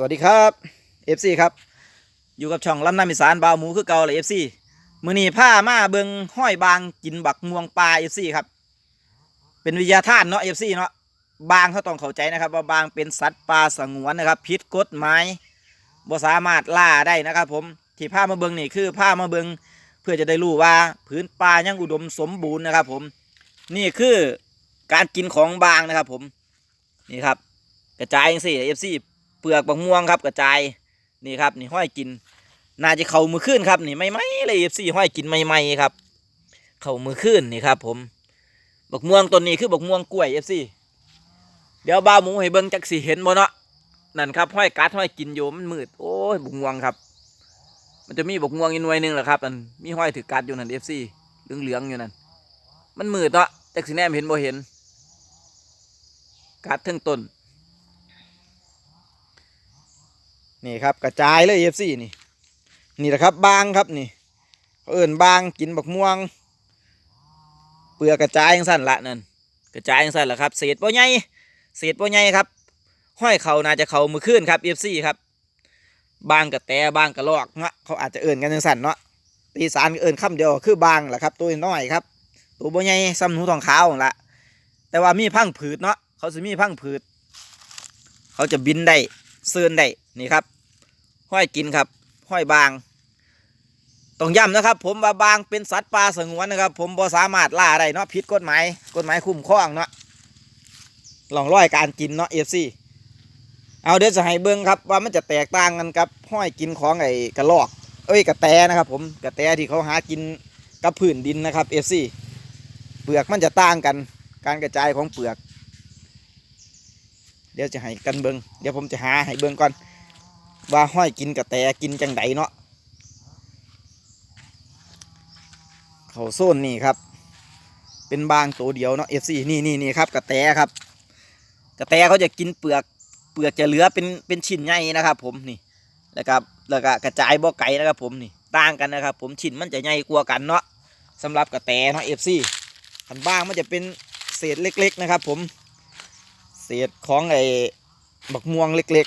สวัสดีครับ FC ครับ อยู่กับช่องลำน้ำอีสานบาวหมูคือเก่าเลย FC มือนี้ผ้ามาเบิงห้อยบางกินบักม่วงปลา FC ครับ เป็นวิทยาทานเนาะ FC เนาะบางเขาต้องเข้าใจนะครับ ว่าบางเป็นสัตว์ป่าสงวนนะครับผิดกฎหมายบ่สามารถล่าได้นะครับ ผมที่ผ้ามาเบิงนี่คือผ้ามาเบิงเพื่อจะได้รู้ว่าพื้นป่ายังอุดมสมบูรณ์นะครับ ผมนี่คือการกินของบางนะครับ ผมนี่ครับ กระจายจังซี่ FC เปลือกบักม่วงครับกระจายนี่ครับนี่ห้อยกิน น่าจะเข่ามือขึ้นครับนี่ไม่ไม่เลย FC ห้อยกินไม่ไม่ครับ เข่ามือขึ้นนี่ครับ ผมบักม่วงต้นนี้คือบักม่วงกล้วย FC เดี๋ยวบ้าหมูให้เบิ่งจักสิเห็นบ่เนาะนั่นครับห้อยกัดห้อยกินอยู่มันมืดโอ้ยบักม่วงครับ มันจะมีบักม่วงอีกหน่วยหนึงแหละครับอันมีห้อยถือกัดอยู่นั่น FC เหลืองๆองอยู่นั่นมันมืดเนาะจักสิแนมเห็นบ่เห็นกัดทั้งต้น นี่ครับกระจายเลยเอฟซีนี่ นี่แหละครับบางครับนี่เขาเอิ่นบางกินบักม่วง เปลือกกระจายยังสั้นละนั่นกระจายยังสั้นละครับเศษบ่ใหญ่เศษบ่ใหญ่ครับ ห้อยเขาน่าจะเขามือขึ้นครับเอฟซีครับบางกระแตบางกระลอกเนาะเขาอาจจะเอิ่นกันยังสั้นเนาะตีสารเอิ่นคำเดียวคือบางแหละครับ ตัวน้อยครับ ตัวบ่ใหญ่ซ้ำหนูทองขาวละแต่ว่ามีพังผืดเนาะเขาจะมีพังผืด เขาจะบินได้ เซินได้นี่ครับ ห้อยกินครับ ห้อยบางต้องย้ำนะครับ ผมว่าบางเป็นสัตว์ป่าสงวนนะครับ ผมบ่สามารถล่าได้เนาะผิดกฎหมายกฎหมายคุ้มครองเนาะลองร้อยการกินเนาะเอฟซีเอาเดี๋ยวจะให้เบิ้งครับว่ามันจะแตกต่างกันกับห้อยกินของไอ้กระลอก เอ้ยกระแตนะครับ ผมกระแตที่เขาหากินกับพื้นดินนะครับเอฟซีเปลือกมันจะต่างกัน การกระจายของเปลือก ดี๋ยวจะให้กันเบิงเดี๋ยวผมจะหาให้เบิงก่อน ว่าห้อยกินกระแตกินจังไดเนาะเขาโซนนี่ครับ เป็นบางตัวเดียวเนาะ FC นี่นี่นี่ครับกระแตครับ กระแตเขาจะกินเปลือกเปลือกจะเหลือเป็นเป็นชิ้นใหญ่นะครับ ผมนี่แล้วก็แล้วก็กระจายบ่อไก่นะครับ ผมนี่ต่างกันนะครับ ผมชิ้นมันจะใหญ่กว่ากันเนาะสำหรับกระแตเนาะ FC ขันบ้างมันจะเป็นเศษเล็ก ๆ นะครับ ผม เศษของไอ้บักม่วงเล็ก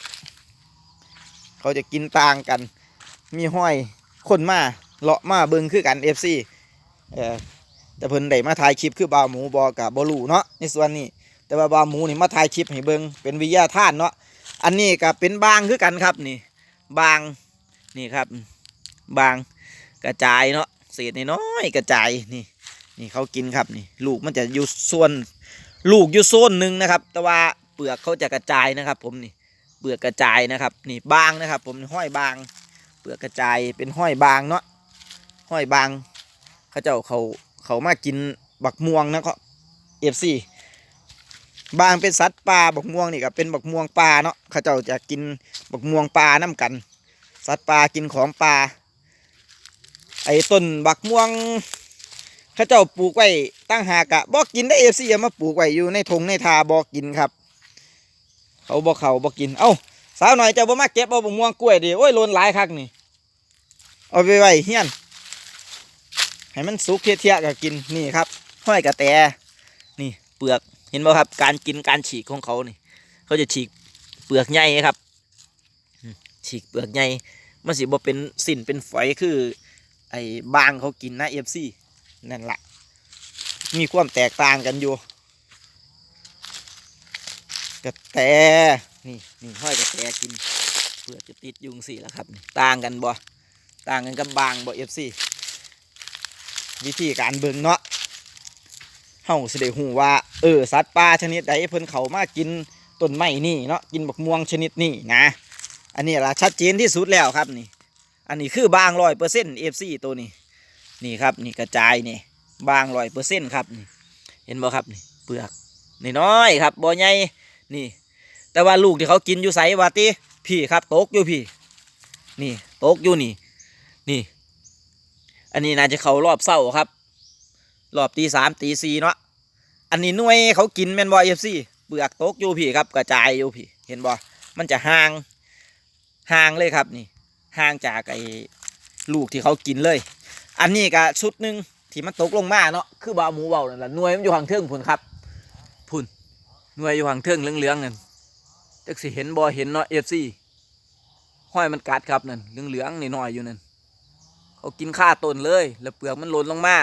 ๆ เขาจะกินต่างกัน มีห้อยคนมาเลาะมาเบิงคือกัน FC เออแต่เพิ่นได้มาถ่ายคลิปคือบาวหมูบอกับบอลูเนาะในส่วนนี้ แต่ว่าบาวหมูนี่มาถ่ายคลิปให้เบิงเป็นวิทยาทานเนาะอันนี้ก็เป็นบางคือกันครับนี่ บางนี่ครับ บางกระจายเนาะเศษน้อยกระจายนี่นี่เขากินครับนี่ ลูกมันจะอยู่ส่วน ลูกอยู่โซนหนึ่งนะครับ แต่ว่าเปลือกเขาจะกระจายนะครับ ผมนี่เปลือกกระจายนะครับนี่บางนะครับ ผมห้อยบาง เปลือกกระจายเป็นห้อยบางเนาะห้อยบางเขาเจ้าเขาเขามากินบักม่วงนะครับเอฟซีบางเป็นสัตว์ป่าบักม่วงนี่ก็เป็นบักม่วงป่าเนาะเขาเจ้าจะกินบักม่วงป่าน้ากัน สัตว์ป่ากินของป่าไอ้ต้นบักม่วง ขาเจ้าปลูกไว้ตั้งหากะบอกกินได้เอฟซีมาปลูกไว้อยู่ในทงในทาบอกกินครับ เขาบอกเขาบอกกิน เอ้าสาวหน่อยเจ้าบ่มาเก็บเอาบกม่วงกล้วยดิโอ้ยโลนหลายคักนี่เอาไปไว้เฮียนให้มันสุกเทียๆก็กินนี่ครับห้อยกระแตนี่เปลือกเห็นบ่ครับ การกินการฉีกของเขานี่ เขาจะฉีกเปลือกใหญ่ครับ ฉีกเปลือกใหญ่มันสิบ่เป็นสิ่นเป็นฝอยคือ ไอ้บางเขากินนะเอฟซี นั่นละมีความแตกต่างกันอยู่กระแตนี่นี่ห้อยกระแตกิน เพื่อจะติดยุงสี่แล้วครับ ต่างกันบ่ต่างกันกับบางบ่เอฟซีวิธีการเบิ่งเนาะเฮาสิได้ฮู้ว่าเออสัตว์ป่าชนิดใดเพิ่นเขามากินต้นไม้นี่เนาะกินบักม่วงชนิดนี้นะ อันนี้ล่ะชัดเจนที่สุดแล้วครับนี่ อันนี้คือบางร้อยเปอร์เซ็นต์เอฟซีตัวนี้ นี่ครับนี่กระจายนี่บางร้อยเปอร์เซ็นต์ครับนี่เห็นบ่ครับนี่เปลือกนี่น้อยครับบ่ใหญ่นี่ แต่ว่าลูกที่เขากินอยู่ใสวาติพี่ครับตกอยู่พี่ นี่ตกอยู่นี่นี่ อันนี้น่าจะเขารอบเศร้าครับ รอบตีสามตีสี่เนาะอันนี้น่วยเขากินแมนบ่เอฟซีเปลือกตกอยู่พี่ครับกระจายอยู่พี่ เห็นบ่มันจะห่างห่างเลยครับนี่ห่างจากไอ้ลูกที่เขากินเลย อันนี้ก็ชุดหนึ่งที่มันตกลงมาเนาะคือบาหมูเบานั่นแหละหน่วยมันอยู่ห่างเทิงพุ่นครับพุ่นหน่วยอยู่ห่างเทิงเหลืองๆนั่นจักสิเห็นบ่เห็นเนาะเอฟซีห้อยมันกัดครับนั่นเหลืองๆน้อยๆอยู่นั่นเขากินข้าต้นเลย แล้วเปลือกมันหล่นลงมา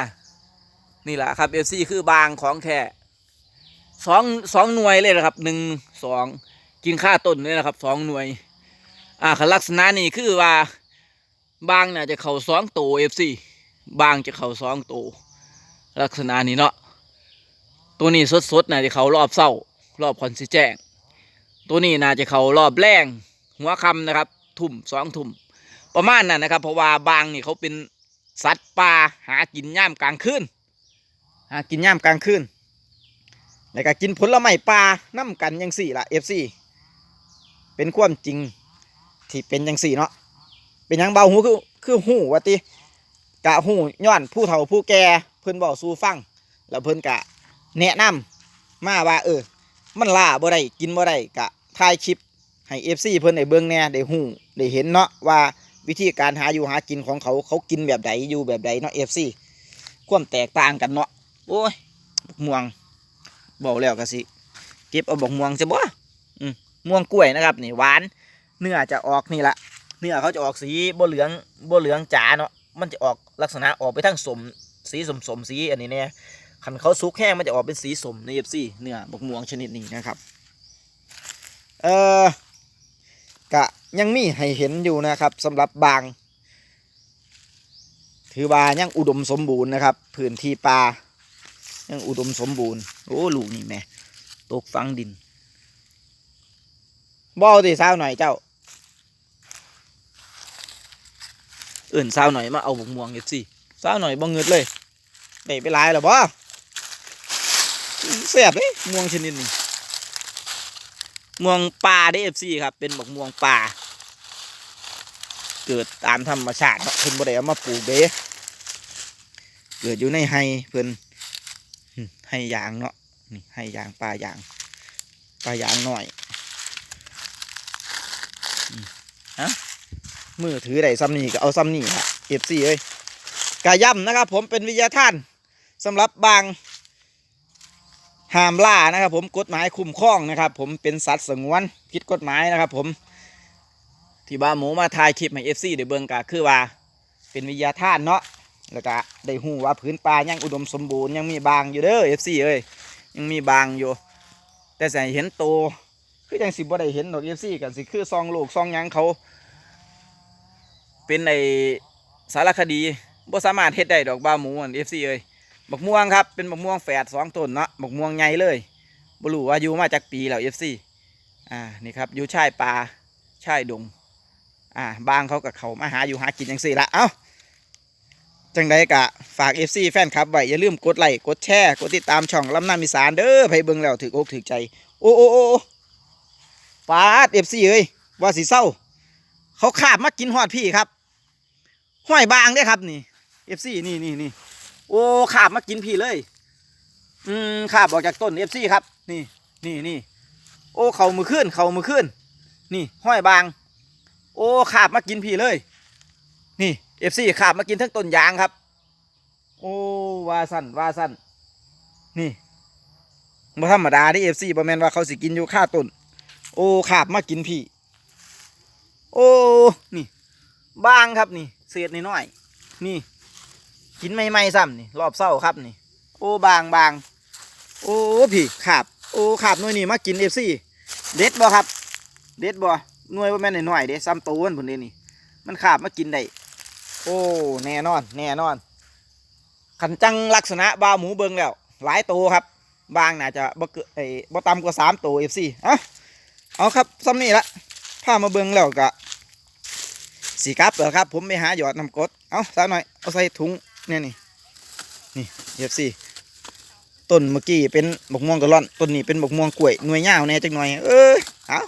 นี่แหละครับเอฟซีคือบางของแท้สองสองหน่วยเลยนะครับหนึ่งสองกินข้าต้นเลยนะครับสองหน่วย อ่าคันลักษณะนี่คือว่าบางน่ะจะเข่าสองโตเอฟซี บางจะเข่าสองโตลักษณะนี้เนาะตัวนี้สดๆน่ะจะเข่ารอบเศร้ารอบคอนสิแจ้ง ตัวนี้น่าจะเข่ารอบแรงหัวคำนะครับ ทุ่มสองทุ่มประมาณนั้นนะครับ เพราะว่าบางนี่เขาเป็นสัตว์ป่าหากินย่ามกลางคืนหากินย่ามกลางคืนแล้วก็กินผลไม้ป่าน้ำกันยังสี่ละเอฟซีเป็นความจริงที่เป็นยังสี่เนาะเป็นยังเบาหูคือคือหูว่าติ กะหูย้อนผู้เฒ่าผู้แก่เพิ่นบอกสู่ฟัง แล้วเพิ่นกะแนะนำมาว่าเออ มันล่าบ่ได้กินบ่ได้กะถ่ายคลิปให้ FC เพิ่นได้เบิ่งแน่ได้ฮู้ได้เห็นเนาะว่าวิธีการหาอยู่หากินของเขาเขากินแบบใดอยู่แบบใดเนาะ FC ความแตกต่างกันเนาะโอ้ยม่วงบอกแล้วก็สิเก็บเอาบักม่วงซะบ่อืมม่วงกล้วยนะครับนี่หวาน เนื้อจะออกนี่ละเนื้อเขาจะออกสีบ่เหลืองบ่เหลืองจ๋าเนาะ มันจะออกลักษณะออกไปทางสมสีสมสมสีอันนี้แน่คันเขาสุกแห้งมันจะออกเป็นสีสมในเอฟซีเนื้อบกม่วงชนิดนี้นะครับเอ่อกะยังมีให้เห็นอยู่นะครับสำหรับบาง ถือว่ายังอุดมสมบูรณ์นะครับพื้นที่ป่ายังอุดมสมบูรณ์โอ้ลูกนี่แม่ตกฟังดินบเอาสิสาวหน่อยเจ้า อื่นสาวหน่อยมาเอาบกม่วงเอฟซีสาวหน่อยบ่เงิดเลยได้ไปหลายแล้วบ่แซ่บเลยม่วงชนิดนี้ม่วงป่าได้เอฟซีครับ เป็นบกม่วงป่า เกิดตามธรรมชาติเนาะเพิ่นบ่ได้เอามาปลูกเด้เกิดอยู่ในไฮเพิ่นไฮยางเนาะนี่ไฮยางป่ายางป่ายางหน่อยอืมฮะ มือถือได้ซ้ำนี่ก็เอาซ้ำนี่ครับเอฟซีเอ้ยกาย่ำนะครับ ผมเป็นวิทยาท่านสำหรับบางห้ามล่านะครับ ผมกฎหมายคุ้มครองนะครับ ผมเป็นสัตว์สงวนผิดกฎหมายนะครับ ผมที่บ้าหมูมาถ่ายคลิปให้เอฟซีได้เบิ่งก็คือว่า เป็นวิทยาท่านเนาะแล้วก็ได้หูว่าพื้นป่ายังอุดมสมบูรณ์ยังมีบางอยู่เด้อเอฟซีเอ้ยยังมีบางอยู่ แต่ใส่เห็นโตคือยังสิบ่ได้เห็นดอกเอฟซีกันสิคือซองโลกซองยังเขา เป็นในสารคดีบ่สามารถเฮ็ดได้ดอกบ้าหมูอัน FC เอ้ยบักม่วงครับเป็นบักม่วงแฝดสองต้นเนาะบักม่วงใหญ่เลยบ่รู้ว่าอยู่มาจากปีแล้ว FC อ่านี่ครับอยู่ชายป่าชายดงอ่าบางเขากับเขามาหาอยู่หากินจังซี่ละเอ้าจังใดกะฝาก FC แฟนคลับไว้อย่าลืมกดไลค์กดแชร์กดติดตามช่องลำน้ำอีสานเด้อไผเบิ่งแล้วถึกอกถึกใจ โอ้โอ้โอ้โอ้ปาด FC เอ้ยว่าสิเศร้า เขาขาบมากินฮอดพี่ครับ ห้อยบางได้ครับนี่เอฟซีนี่นี่นี่โอ้ขาบมากินพี่เลย อืมขาบออกจากต้นเอฟซีครับ นี่นี่นี่โอ้เขามือขึ้นเขามือขึ้น นี่ห้อยบาง โอ้ขาบมากินพี่เลย นี่เอฟซีขาบมากินทั้งต้นยางครับ โอ้วาสันวาสันนี่บ่ธรรมดาที่เอฟซีบ่แมนว่าเขาสิกินอยู่ข้าต้น โอ้ขาบมากินพี่ โอ้นี่ บางครับนี่ เศษน้อยๆนี่ กินไม่ไม่ซ้ำนี่รอบเศร้าครับนี่ โอ้บางบางโอ้พี่ขาบโอ้ขาบหน่วยนี่มากินเอฟซีเด็ดบ่ครับ เด็ดบ่หน่วยว่าแม่นหน่อยเด้ซ้ำตัวมันพุ่นเด้นี่ มันขาบมากินได้โอ้แน่นอน แน่นอนขันจังลักษณะบาหมูเบิงแล้ว หลายตัวครับ บางน่าจะบ่เกิไอ้บ่ต่ำกว่าสามตัวเอฟซีอะเอาครับซ้ำนี่ละพามาเบิงแล้วก็ สีกลับเหรอครับ ผมไปหาหยอดน้ำกดเอาสาวหน่อยเอาใส่ถุงเนี่ยนี่นี่เอฟซีต้นเมื่อกี้เป็นบกม่วงกระล่อนต้นนี้เป็นบกม่วงกล้วยหน่วยยาแน่จังหน่อยเออเอา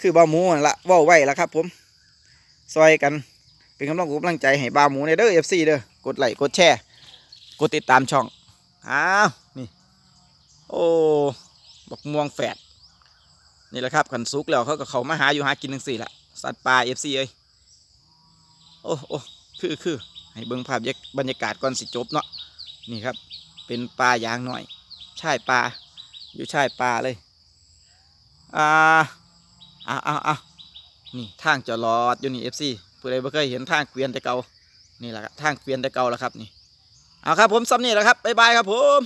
คือบ้าหมูนละว่าไว้ล้วครับ ผมซอยกันเป็นกำลังอกกำลังใจให้บ้าหมูในเด้อเอฟซีเด้อกดไลค์กดแชร์กดติดตามช่องอ้าวนี่โอ้บกม่วงแฝดนี่แหละครับขันซุกแล้วเขาก็เขามาหาอยู่หากินทั้งสี่ละสัตว์ป่าเอฟซีเอ้ย โอ้โอ้คือคือให้เบิ่งภาพบรรยากาศก่อนสิจบเนาะนี่ครับ เป็นปลายางหน่อยใชายปลาอยู่ใชายปลาเลยอ่าอ่าอ่าอ่านี่ทางจอดอยู่นี่ FC ผู้ใดบ่เคยเห็นทางเกวียนแต่เก่านี่แหละครับทางเกวียนแต่เก่าแล้วครับนี่เอาครับผมซ้ำนี่แหละครับบ๊ายบายครับผม